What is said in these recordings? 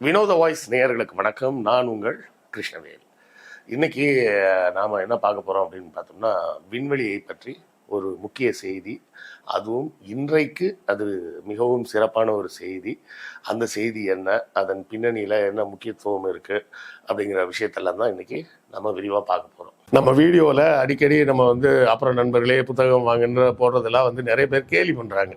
வினோத வாய்ஸ் நேயர்களுக்கு வணக்கம். நான் உங்கள் கிருஷ்ணவேல். இன்னைக்கு நாம் என்ன பார்க்க போகிறோம் அப்படின்னு பார்த்தோம்னா விண்வெளியை பற்றி ஒரு முக்கிய செய்தி. அதுவும் இன்றைக்கு அது மிகவும் சிறப்பான ஒரு செய்தி. அந்த செய்தி என்ன? அதன் பின்னணியில் என்ன முக்கியத்துவம் இருக்குது அப்படிங்கிற விஷயத்தெல்லாம் தான் இன்றைக்கி நம்ம விரிவாக பார்க்க போகிறோம் நம்ம வீடியோவில் அடிக்கடி நம்ம வந்து அப்புறம் நண்பர்களே புத்தகம் வாங்குன்ற போடுறதெல்லாம் வந்து நிறைய பேர் கேலி பண்ணுறாங்க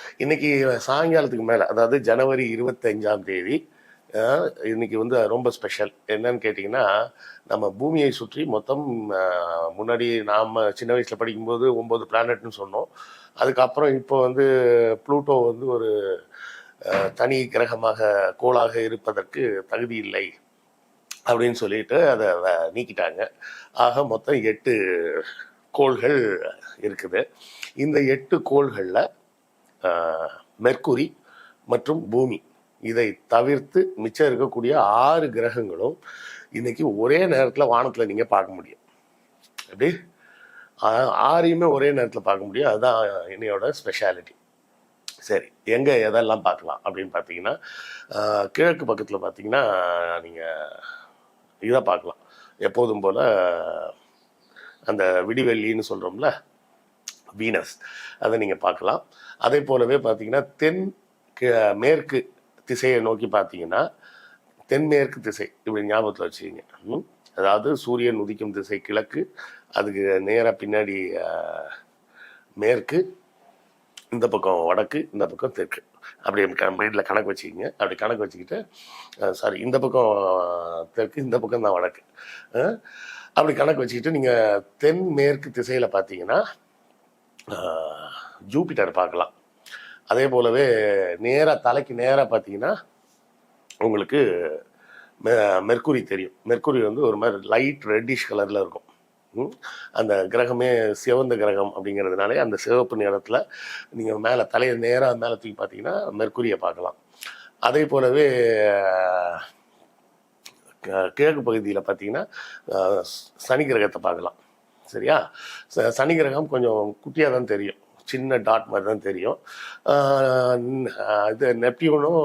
இன்னைக்கு சாயங்காலத்துக்கு மேலே அதாவது ஜனவரி இருபத்தஞ்சாம் தேதி இன்னைக்கு வந்து ரொம்ப ஸ்பெஷல் என்னன்னு கேட்டிங்கன்னா நம்ம பூமியை சுற்றி மொத்தம் முன்னாடி நாம் சின்ன வயசில் படிக்கும்போது ஒம்பது பிளானட்னு சொன்னோம். அதுக்கப்புறம் இப்போ வந்து ப்ளூட்டோ வந்து ஒரு தனி கிரகமாக கோளாக இருப்பதற்கு தகுதி இல்லை அப்படின்னு சொல்லிட்டு அதை வ- நீக்கிட்டாங்க. ஆக மொத்தம் எட்டு கோள்கள் இருக்குது. இந்த எட்டு கோள்களில் மெர்க்குரி மற்றும் பூமி. இதை தவிர்த்து மிச்சம் இருக்கக்கூடிய ஆறு கிரகங்களும் இன்னைக்கு ஒரே நேரத்தில் வானத்தில் நீங்கள் பார்க்க முடியும். எப்படி? ஆ- ஆறையுமே ஒரே நேரத்தில் பார்க்க முடியும். அதுதான் என்னையோட ஸ்பெஷாலிட்டி சரி எங்கே எதெல்லாம் பார்க்கலாம் அப்படின்னு பார்த்தீங்கன்னா கிழக்கு பக்கத்தில் பார்த்தீங்கன்னா நீங்கள் இதை பார்க்கலாம். எப்போதும் போல் அந்த விடிவெள்ளின்னு சொல்கிறோம்ல வீனஸ். அதை நீங்கள் பார்க்கலாம். அதே போலவே பார்த்தீங்கன்னா தென் மேற்கு திசையை நோக்கி பார்த்தீங்கன்னா தென்மேற்கு திசை இப்படி ஞாபகத்தில் வச்சுக்கிங்க. அதாவது சூரியன் உதிக்கும் திசை கிழக்கு அதுக்கு நேராக பின்னாடி மேற்கு இந்த பக்கம் வடக்கு இந்த பக்கம் தெற்கு. அப்படி மைண்டில் கணக்கு வச்சுக்கிங்க. அப்படி கணக்கு வச்சுக்கிட்டு சாரி இந்த பக்கம் தெற்கு இந்த பக்கம் தான் வடக்கு. அப்படி கணக்கு வச்சுக்கிட்டு நீங்கள் தென் மேற்கு திசையில் பார்த்தீங்கன்னா ஜூபிட்டர் பார்க்கலாம். அதே போலவே நேராக தலைக்கு நேராக பார்த்தீங்கன்னா உங்களுக்கு மெ- மெர்க்குரி தெரியும். மெர்க்குரி வந்து ஒரு மாதிரி லைட் ரெட்டிஷ் கலரில் இருக்கும். அந்த கிரகமே சிவந்த கிரகம் அப்படிங்கிறதுனாலே அந்த சிவப்பு நிறத்தில் நீங்கள் மேலே தலையை நேராக மேலே தூக்கி பார்த்தீங்கன்னா மெர்க்குரியை பார்க்கலாம். அதே போலவே க- கிழக்கு பகுதியில் பார்த்தீங்கன்னா சனி கிரகத்தை பார்க்கலாம். சரியா? ச- சனி கிரகம் கொஞ்சம் குட்டியாக தான் தெரியும். சின்ன டாட் மாதிரி தான் தெரியும் இது நெப்டியூனும்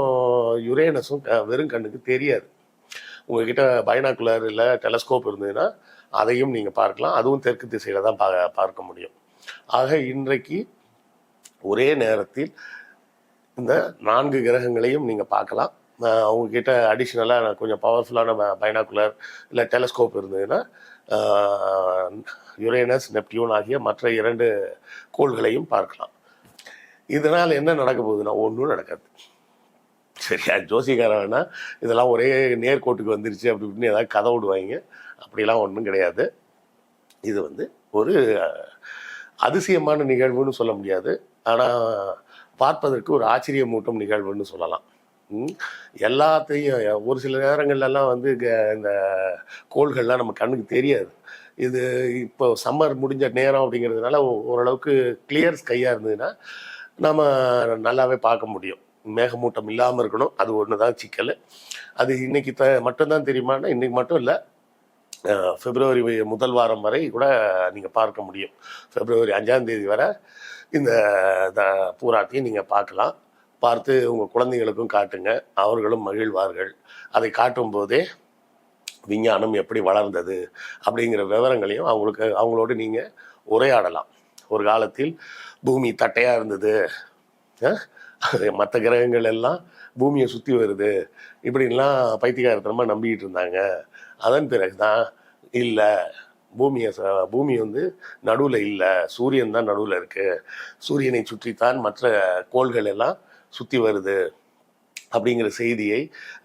யுரேனஸும் க- வெறும் கண்ணுக்கு தெரியாது. உங்ககிட்ட பைனாக்குலர் இல்லை டெலஸ்கோப் இருந்ததுன்னா அதையும் நீங்கள் பார்க்கலாம். அதுவும் தெற்கு திசையில் தான் பா பார்க்க முடியும். ஆக இன்றைக்கு ஒரே நேரத்தில் இந்த நான்கு கிரகங்களையும் நீங்கள் பார்க்கலாம். அவங்கக்கிட்ட அடிஷ்னலாக கொஞ்சம் பவர்ஃபுல்லான பைனாக்குலர் இல்லை டெலஸ்கோப் இருந்ததுன்னா யுரேனஸ் நெப்டியூன் ஆகிய மற்ற இரண்டு கோள்களையும் பார்க்கலாம். இதனால் என்ன நடக்க போகுதுன்னா ஒன்றும் நடக்காது. சரியா? ஜோசிக்காரன் இதெல்லாம் ஒரே நேர்கோட்டுக்கு வந்துருச்சு அப்படி இப்படின்னு ஏதாவது கதை விடுவாங்க. அப்படிலாம் ஒன்றும் கிடையாது. இது வந்து ஒரு அதிசயமான நிகழ்வுன்னு சொல்ல முடியாது. ஆனால் பார்ப்பதற்கு ஒரு ஆச்சரியமூட்டும் நிகழ்வுன்னு சொல்லலாம். எல்லாத்தையும் ஒரு சில நேரங்கள்லாம் வந்து க- இந்த கோள்கள்லாம் நம்ம கண்ணுக்கு தெரியாது. இது இப்போ சம்மர் முடிஞ்ச நேரம் அப்படிங்கிறதுனால ஓரளவுக்கு கிளியர் ஸ்கையாக இருந்ததுன்னா நம்ம நல்லாவே பார்க்க முடியும். மேகமூட்டம் இல்லாமல் இருக்கணும். அது ஒன்று தான் சிக்கல். அது இன்னைக்கு த மட்டும்தான் தெரியுமான்னா இன்னைக்கு மட்டும் இல்லை. பிப்ரவரி முதல் வாரம் வரை கூட நீங்கள் பார்க்க முடியும். பிப்ரவரி அஞ்சாம் தேதி வரை இந்த த- பூராத்தையும் நீங்கள் பார்க்கலாம். பார்த்து உங்கள் குழந்தைகளுக்கும் காட்டுங்க. அவர்களும் மகிழ்வார்கள். அதை காட்டும் போதே விஞ்ஞானம் எப்படி வளர்ந்தது அப்படிங்கிற விவரங்களையும் அவங்களுக்கு அவங்களோடு நீங்கள் உரையாடலாம். ஒரு காலத்தில் பூமி தட்டையாக இருந்தது. மற்ற கிரகங்கள் எல்லாம் பூமியை சுற்றி வருது. இப்படின்லாம் பைத்தியகாரத்தனமாக நம்பிக்கிட்டு இருந்தாங்க. அதன் பிறகு தான் இல்லை பூமியை ச- பூமி வந்து நடுவில் இல்லை. சூரியன் தான் நடுவில் இருக்குது சூரியனை சுற்றித்தான் மற்ற கோள்கள் எல்லாம் சுற்றி வருது அப்படிங்கிற செய்தியை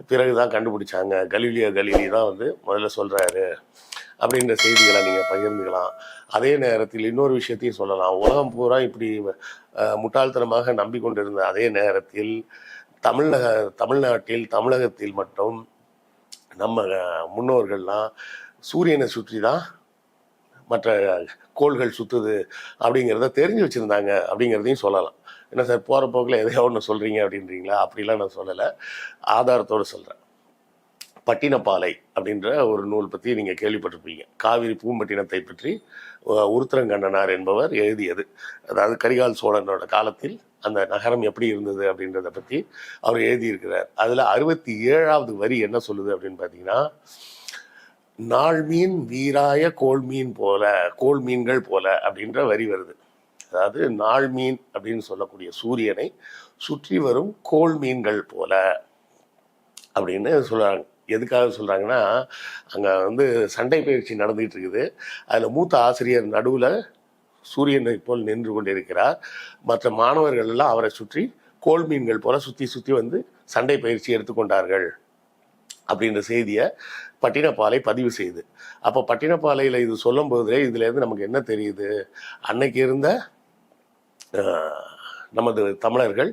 பிறகு தான் கண்டுபிடிச்சாங்க. கலீலியோ கலீலி தான் வந்து முதல்ல சொல்கிறாரு அப்படின்ற செய்திகளை நீங்கள் பகிர்ந்துக்கலாம். அதே நேரத்தில் இன்னொரு விஷயத்தையும் சொல்லலாம். உலகம் பூரா இப்படி அஹ், முட்டாள்தனமாக நம்பிக்கொண்டிருந்த அதே நேரத்தில் தமிழக தமிழ்நாட்டில் தமிழகத்தில் மட்டும் நம்ம முன்னோர்கள்லாம் சூரியனை சுற்றி தான் மற்ற கோள்கள் சுற்றுது அப்படிங்கிறத தெரிஞ்சு வச்சுருந்தாங்க அப்படிங்கிறதையும் சொல்லலாம். என்ன சார் போகிற போக்கில் எதையோ ஒன்று சொல்கிறீங்க அப்படின்றீங்களா? அப்படிலாம் நான் சொல்லலை. ஆதாரத்தோடு சொல்கிறேன் பட்டினப்பாலை அப்படின்ற ஒரு நூல் பற்றி நீங்கள் கேள்விப்பட்டிருப்பீங்க. காவிரி பூம்பட்டினத்தை பற்றி உருத்திரங்கண்ணனார் என்பவர் எழுதியது. அதாவது கரிகால் சோழனோட காலத்தில் அந்த நகரம் எப்படி இருந்தது அப்படின்றத பற்றி அவர் எழுதியிருக்கிறார். அதில் அறுபத்தி ஏழாவது வரி என்ன சொல்லுது அப்படின்னு பார்த்தீங்கன்னா நாள் மீன் வீராய கோள் மீன் போல கோள் மீன்கள் போல அப்படின்ற வரி வருது. அதாவது நாள் மீன் அப்படின்னு சொல்லக்கூடிய சூரியனை சுற்றி வரும் கோள் மீன்கள் போல அப்படின்னு சொல்கிறாங்க எதுக்காக சொல்கிறாங்கன்னா அங்கே வந்து சண்டை பயிற்சி நடந்துகிட்டு இருக்குது. அதில் மூத்த ஆசிரியர் நடுவில் சூரியனை போல் நின்று கொண்டிருக்கிறார். மற்ற மாணவர்கள் எல்லாம் அவரை சுற்றி கோள் மீன்கள் போல சுற்றி சுற்றி வந்து சண்டை பயிற்சி எடுத்துக்கொண்டார்கள். அப்படின்ற செய்தியை பட்டினப்பாலை பதிவு செய்யுது அப்போ பட்டினப்பாலையில் இது சொல்லும் போதே இதுலேருந்து நமக்கு என்ன தெரியுது? அன்னைக்கு இருந்த நமது தமிழர்கள்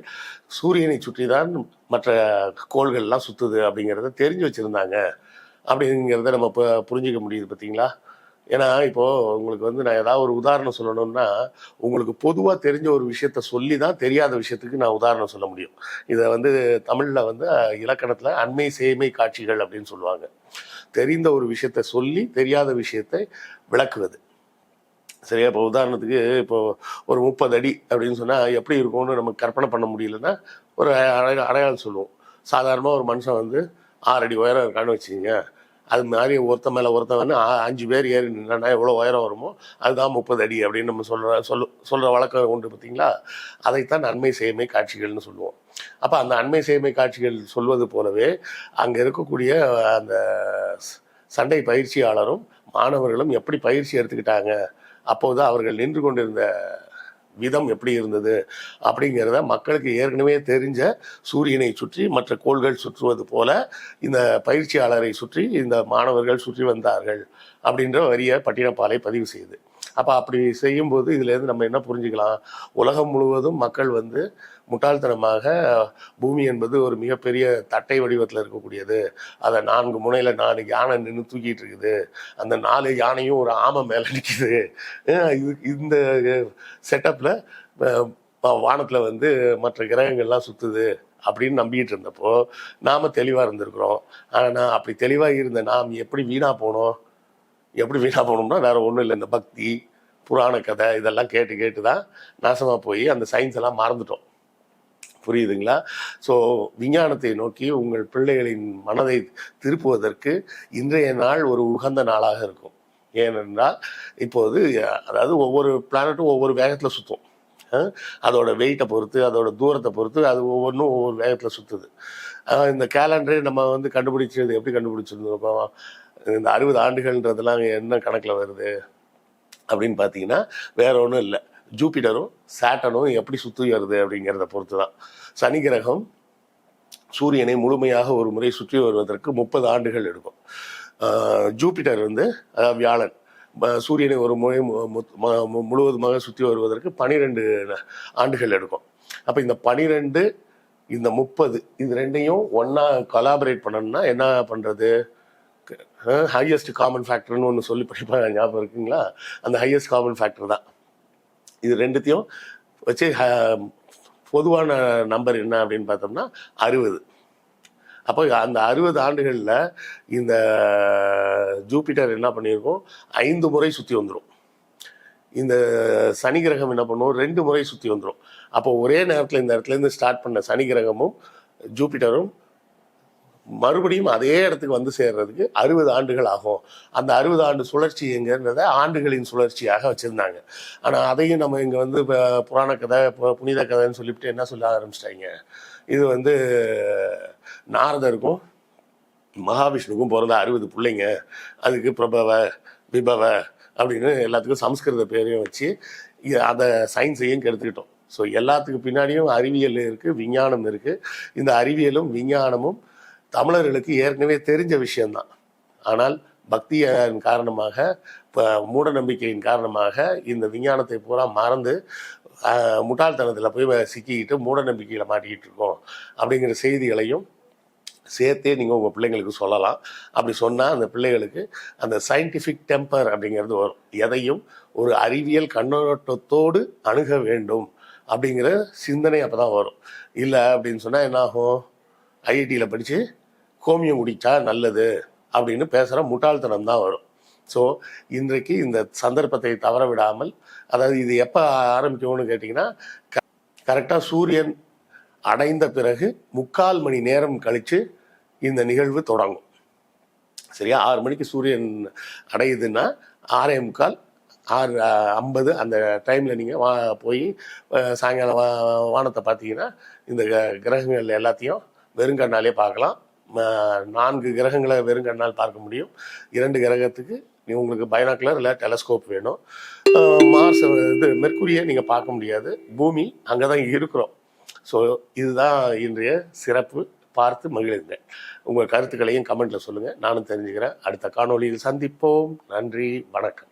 சூரியனை சுற்றி தான் மற்ற கோள்கள்லாம் சுற்றுது அப்படிங்கிறத தெரிஞ்சு வச்சுருந்தாங்க. அப்படிங்கிறத நம்ம இப்போ புரிஞ்சிக்க முடியுது பார்த்தீங்களா? ஏன்னா இப்போ உங்களுக்கு வந்து நான் ஏதாவது ஒரு உதாரணம் சொல்லணும்னா உங்களுக்கு பொதுவாக தெரிஞ்ச ஒரு விஷயத்த சொல்லி தான் தெரியாத விஷயத்துக்கு நான் உதாரணம் சொல்ல முடியும். இதை வந்து தமிழில் வந்து இலக்கணத்தில் அண்மை சேமை காட்சிகள் அப்படின்னு சொல்லுவாங்க. தெரிந்த ஒரு விஷயத்த சொல்லி தெரியாத விஷயத்தை விளக்குவது. சரியா? இப்போ உதாரணத்துக்கு இப்போ ஒரு முப்பது அடி அப்படின்னு சொன்னால் எப்படி இருக்கும்னு நமக்கு கற்பனை பண்ண முடியலன்னா ஒரு அடையாளம் சொல்லுவோம். சாதாரணமாக ஒரு மனுஷன் வந்து ஆறு அடி உயரம் இருக்கான்னு வச்சுக்கோங்க. அது மாதிரி ஒருத்த மேலே ஒருத்தன் அஞ்சு பேர் ஏறி நின்னா எவ்வளோ உயரம் வருமோ அதுதான் முப்பது அடி அப்படின்னு நம்ம சொல்கிற சொல் சொல்கிற வழக்கம் உண்டு பார்த்தீங்களா? அதைத்தான் நன்மை சேமை காட்சிகள்னு சொல்லுவோம். அப்போ அந்த அண்மை சேமை காட்சிகள் சொல்வது போலவே அங்கே இருக்கக்கூடிய அந்த சண்டை பயிற்சியாளரும் மாணவர்களும் எப்படி பயிற்சி எடுத்துக்கிட்டாங்க? அப்போது அவர்கள் நின்று கொண்டிருந்த விதம் எப்படி இருந்தது அப்படிங்கிறத மக்களுக்கு ஏற்கனவே தெரிஞ்ச சூரியனை சுற்றி மற்ற கோள்கள் சுற்றுவது போல இந்த பயிற்சியாளரை சுற்றி இந்த மாணவர்கள் சுற்றி வந்தார்கள் அப்படின்ற வரிய பட்டினப்பாலை பதிவு செய்யுது அப்போ அப்படி செய்யும்போது இதுலேருந்து நம்ம என்ன புரிஞ்சுக்கலாம்? உலகம் முழுவதும் மக்கள் வந்து முட்டாள்தனமாக பூமி என்பது ஒரு மிகப்பெரிய தட்டை வடிவத்தில் இருக்கக்கூடியது. அதை நான்கு முனையில் நாலு யானை நின்று தூக்கிட்டு இருக்குது. அந்த நாலு யானையும் ஒரு ஆமை மேலே நிற்கிது இது இந்த செட்டப்பில் வானத்தில் வந்து மற்ற கிரகங்கள்லாம் சுற்றுது அப்படின்னு நம்பிக்கிட்டு இருந்தப்போ நாம் தெளிவாக இருந்திருக்கிறோம். ஆனால் அப்படி தெளிவாக இருந்த நாம் எப்படி வீணாக போனோம்? எப்படி வீணாக போனோம்னா வேறு ஒன்றும் இல்லை. இந்த பக்தி புராண கதை இதெல்லாம் கேட்டு கேட்டு தான் நாசமாக போய் அந்த சயின்ஸ் எல்லாம் மறந்துட்டோம். புரியுதுங்களா? ஸோ விஞ்ஞானத்தை நோக்கி உங்கள் பிள்ளைகளின் மனதை திருப்புவதற்கு இன்றைய நாள் ஒரு உகந்த நாளாக இருக்கும். ஏனென்றால் இப்போது அதாவது ஒவ்வொரு பிளானட்டும் ஒவ்வொரு வேகத்தில் சுற்றும் அதோட வெயிட்டை பொறுத்து அதோட தூரத்தை பொறுத்து அது ஒவ்வொன்றும் ஒவ்வொரு வேகத்தில் சுற்றுது இந்த கேலண்டரை நம்ம வந்து கண்டுபிடிச்சது எப்படி கண்டுபிடிச்சிருந்தோம்? இந்த அறுபது ஆண்டுகள்ன்றதெல்லாம் என்ன கணக்கில் வருது அப்படின்னு பார்த்தீங்கன்னா வேற ஒன்றும் இல்லை. ஜூபிட்டரும் சாட்டனும் எப்படி சுற்றி வருது அப்படிங்கிறத பொறுத்து தான் சனி கிரகம் சூரியனை முழுமையாக ஒரு முறை சுற்றி வருவதற்கு முப்பது ஆண்டுகள் எடுக்கும். ஜூப்பிட்டர் ஜூபிட்டர் வந்து அதாவது வியாழன் சூரியனை ஒரு முறை மு- முழுவதுமாக சுற்றி வருவதற்கு பனிரெண்டு ஆண்டுகள் எடுக்கும். அப்போ இந்த பனிரெண்டு இந்த முப்பது இது ரெண்டையும் ஒன்றா கொலாபரேட் பண்ணணும்னா என்ன பண்ணுறது ஹையஸ்ட் காமன் ஃபேக்டர்னு ஒன்று சொல்லி படிப்பாங்க ஞாபகம் இருக்குங்களா? அந்த ஹையஸ்ட் காமன் ஃபேக்டர் தான். இது ரெண்டுத்தையும் வச்சு ஹ- பொதுவான நம்பர் என்ன அப்படின்னு பார்த்தோம்னா அறுபது. அப்போ அந்த அறுபது ஆண்டுகளில் இந்த ஜூபிட்டர் என்ன பண்ணியிருக்கோம்? ஐந்து முறை சுற்றி வந்துடும் இந்த சனி கிரகம் என்ன பண்ணுவோம் ரெண்டு முறை சுற்றி வந்துடும் அப்போ ஒரே நேரத்தில் இந்த இடத்துலேருந்து ஸ்டார்ட் பண்ண சனி கிரகமும் ஜூபிட்டரும் மறுபடியும் அதே இடத்துக்கு வந்து சேர்றதுக்கு அறுபது ஆண்டுகள் ஆகும். அந்த அறுபது ஆண்டு சுழற்சி எங்கிறத ஆண்டுகளின் சுழற்சியாக வச்சுருந்தாங்க. ஆனால் அதையும் நம்ம இங்கே வந்து இப்போ புராண கதை புனித கதைன்னு சொல்லிவிட்டு என்ன சொல்ல ஆரம்பிச்சிட்டாங்க? இது வந்து நாரதருக்கும் மகாவிஷ்ணுக்கும் பிறந்த அறுபது பிள்ளைங்க. அதுக்கு பிரபவ விபவ அப்படின்னு எல்லாத்துக்கும் சம்ஸ்கிருத பேரையும் வச்சு அதை சயின்ஸையும் கெடுத்துக்கிட்டோம். ஸோ எல்லாத்துக்கு பின்னாடியும் அறிவியல் இருக்குது விஞ்ஞானம் இருக்குது இந்த அறிவியலும் விஞ்ஞானமும் தமிழர்களுக்கு ஏற்கனவே தெரிஞ்ச விஷயம்தான். ஆனால் பக்தியின் காரணமாக இப்போ மூட நம்பிக்கையின் காரணமாக இந்த விஞ்ஞானத்தை பூரா மறந்து முட்டாள்தனத்தில் போய் சிக்கிக்கிட்டு மூட நம்பிக்கையில் மாட்டிக்கிட்டு இருக்கோம். அப்படிங்கிற செய்திகளையும் சேர்த்தே நீங்கள் உங்கள் பிள்ளைங்களுக்கு சொல்லலாம். அப்படி சொன்னால் அந்த பிள்ளைகளுக்கு அந்த சயின்டிஃபிக் டெம்பர் அப்படிங்கிறது வரும். எதையும் ஒரு அறிவியல் கண்ணோட்டத்தோடு அணுக வேண்டும் அப்படிங்கிற சிந்தனை அப்போ தான் வரும். இல்லை அப்படின்னு சொன்னால் என்ன ஆகும் ஐஐடியில் படித்து கோமியம் குடித்தா நல்லது அப்படின்னு பேசுகிற முட்டாள்தனம் தான் வரும். ஸோ இன்றைக்கு இந்த சந்தர்ப்பத்தை தவற விடாமல் அதாவது இது எப்போ ஆரம்பிக்கணும்னு கேட்டிங்கன்னா கரெக்டாக சூரியன் அடைந்த பிறகு முக்கால் மணி நேரம் கழித்து இந்த நிகழ்வு தொடங்கும். சரியா? ஆறு மணிக்கு சூரியன் அடையுதுன்னா ஆறே முக்கால் ஆறு ஐம்பது அந்த டைமில் நீங்கள் வா போய் சாயங்காலம் வா வானத்தை பார்த்தீங்கன்னா இந்த க- கிரகங்கள் எல்லாத்தையும் வெறுங்கண்ணாலே பார்க்கலாம். நான்கு கிரகங்களை வெறும் கண்ணால் பார்க்க முடியும். இரண்டு கிரகத்துக்கு நீ உங்களுக்கு பைனாக்குலர் இல்லை டெலஸ்கோப் வேணும். மார்ஸ் இது மெர்க்குரியை நீங்கள் பார்க்க முடியாது. பூமி அங்கே தான் இருக்கிறோம். ஸோ இதுதான் இன்றைய சிறப்பு பார்த்து மகிழுங்கள் உங்கள் கருத்துக்களையும் கமெண்ட்டில் சொல்லுங்கள் நானும் தெரிஞ்சுக்கிறேன். அடுத்த காணொளியில் சந்திப்போம். நன்றி. வணக்கம்.